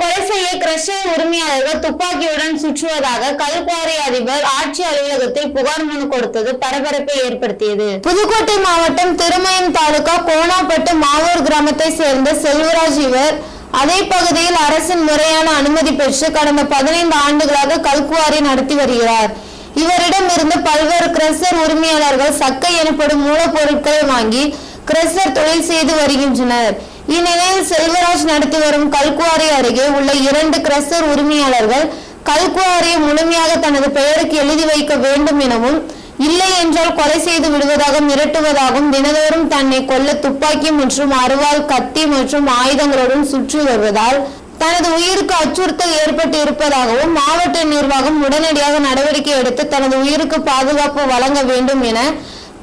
கொலை செய்ய கிரஷர் உரிமையாளர்கள் துப்பாக்கியுடன் சுற்றுவதாக கல்குவாரி அதிபர் ஆட்சி அலுவலகத்தில் புகார் மனு கொடுத்தது பரபரப்பை ஏற்படுத்தியது. புதுக்கோட்டை மாவட்டம் திருமயம் தாலுகா கோணாப்பட்டு மாவூர் கிராமத்தை சேர்ந்த செல்வராஜ் இவர் அதே பகுதியில் அரசின் முறையான அனுமதி பெற்று கடந்த பதினைந்து ஆண்டுகளாக கல்குவாரி நடத்தி வருகிறார். இவரிடம் இருந்து பல்வேறு கிரஷர் உரிமையாளர்கள் சக்கை எனப்படும் மூலப்பொருட்களை வாங்கி கிரஷர் தொழில் செய்து வருகின்றனர். இந்நிலையில் செல்வராஜ் நடத்தி வரும் கல்குவாரி அருகே உள்ள இரண்டு கிரஷர் உரிமையாளர்கள் கல்குவாரியை முழுமையாக தனது பெயருக்கு எழுதி வைக்க வேண்டும் எனவும் இல்லை என்றால் கொலை செய்து விடுவதாக மிரட்டுவதாகவும் தினதோறும் தன்னை கொல்ல துப்பாக்கி மற்றும் அருவாள் கத்தி மற்றும் ஆயுதங்களுடன் சுற்றி வருவதால் தனது உயிருக்கு அச்சுறுத்தல் ஏற்பட்டு இருப்பதாகவும் மாவட்ட நிர்வாகம் உடனடியாக நடவடிக்கை எடுத்து தனது உயிருக்கு பாதுகாப்பு வழங்க வேண்டும் என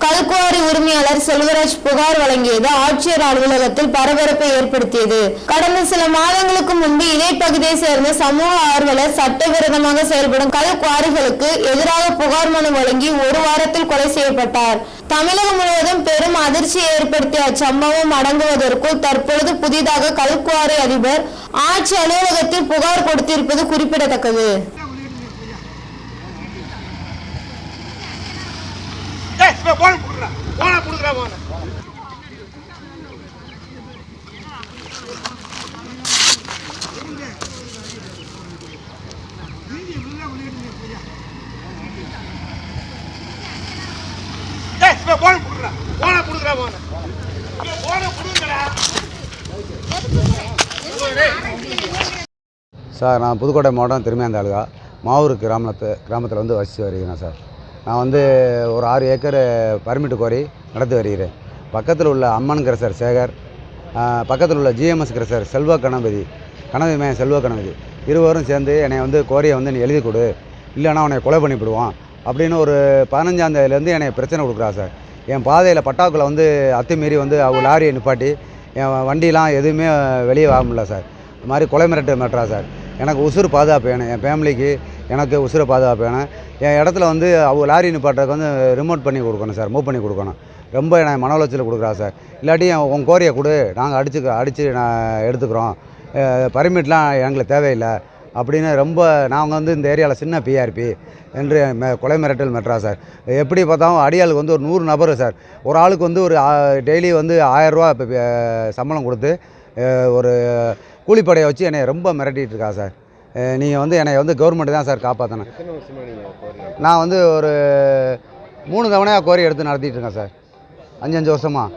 கல்குவாரி உரிமையாளர் செல்வராஜ் புகார் வழங்கியது ஆட்சியர் அலுவலகத்தில் பரபரப்பை ஏற்படுத்தியது. கடந்த சில மாதங்களுக்கு முன்பு இதே பகுதியை சேர்ந்த சமூக ஆர்வலர் சட்டவிரோதமாக செயல்படும் கல்குவாரிகளுக்கு எதிராக புகார் மனு வழங்கி ஒரு வாரத்தில் கொலை செய்யப்பட்டார். தமிழகம் முழுவதும் பெரும் அதிர்ச்சியை ஏற்படுத்திய அச்சம்பவம் அடங்குவதற்குள் தற்பொழுது புதிதாக கல்குவாரி அதிபர் ஆட்சி அலுவலகத்தில் புகார் கொடுத்திருப்பது குறிப்பிடத்தக்கது. போன போன போன. போன போன போன. போன சார் நான் புதுக்கோட்டை மாவட்டம் திருமையாந்தாளுகா மாவூர் கிராமத்து கிராமத்தில் வந்து வசித்து வருகிறேன் சார். நான் வந்து ஒரு ஆறு ஏக்கர் பர்மிட் கோரி நடத்தி வருகிறேன். பக்கத்தில் உள்ள அம்மன் கிரசர் சேகர் பக்கத்தில் உள்ள GMS crusher Selva Ganapathi Ganapathi man Selva Ganapathi இருவரும் சேர்ந்து என்னை வந்து கோரியை வந்து நீ எழுதி கொடு. இல்லைன்னா உன்னை கொலை பண்ணிவிடுவான் அப்படின்னு ஒரு பதினஞ்சாந்தேதியிலேருந்து என்னை பிரச்சனை கொடுக்குறா சார். என் பாதையில் பட்டாக்குள்ள வந்து அத்துமீறி வந்து அவங்க லாரியை நிப்பாட்டி என் வண்டிலாம் எதுவுமே வெளியே வர முடியல சார். இது மாதிரி கொலை மிரட்டு மிரட்டுறா சார். எனக்கு உசுறு பாதுகாப்பு வேணும். என் ஃபேமிலிக்கு எனக்கு உசுரை பாதுகாப்பு வேணும் என் இடத்துல வந்து அவங்க லாரி நிப்பாட்டுறதுக்கு வந்து ரிமோட் பண்ணி கொடுக்கணும் சார் மூவ் பண்ணி கொடுக்கணும். ரொம்ப எனக்கு மன உளைச்சல் கொடுக்குறா சார். இல்லாட்டி என் உன் கோரியை கொடு நாங்கள் அடிச்சு அடித்து நான் எடுத்துக்கிறோம். பர்மிட்லாம் எங்களுக்கு தேவையில்லை. அப்படின்னு ரொம்ப நாங்கள் வந்து இந்த ஏரியாவில் சின்ன பிஆர்பி என்று கொலை மிரட்டல் மெட்ரா சார். எப்படி பார்த்தாலும் அடியாளுக்கு வந்து ஒரு நூறு நபர் சார். ஒரு ஆளுக்கு வந்து ஒரு டெய்லி வந்து ஆயரூவா இப்போ சம்பளம் கொடுத்து ஒரு கூலிப்படையை வச்சு என்னை ரொம்ப மிரட்டிகிட்டு இருக்கா சார். நீங்கள் வந்து என்னை வந்து கவர்மெண்ட் தான் சார் காப்பாற்றணும் நான் வந்து ஒரு மூணு தவணையாக கோரி எடுத்து நடத்திட்டு இருக்கேன் சார் அஞ்சு அஞ்சு வருஷமாக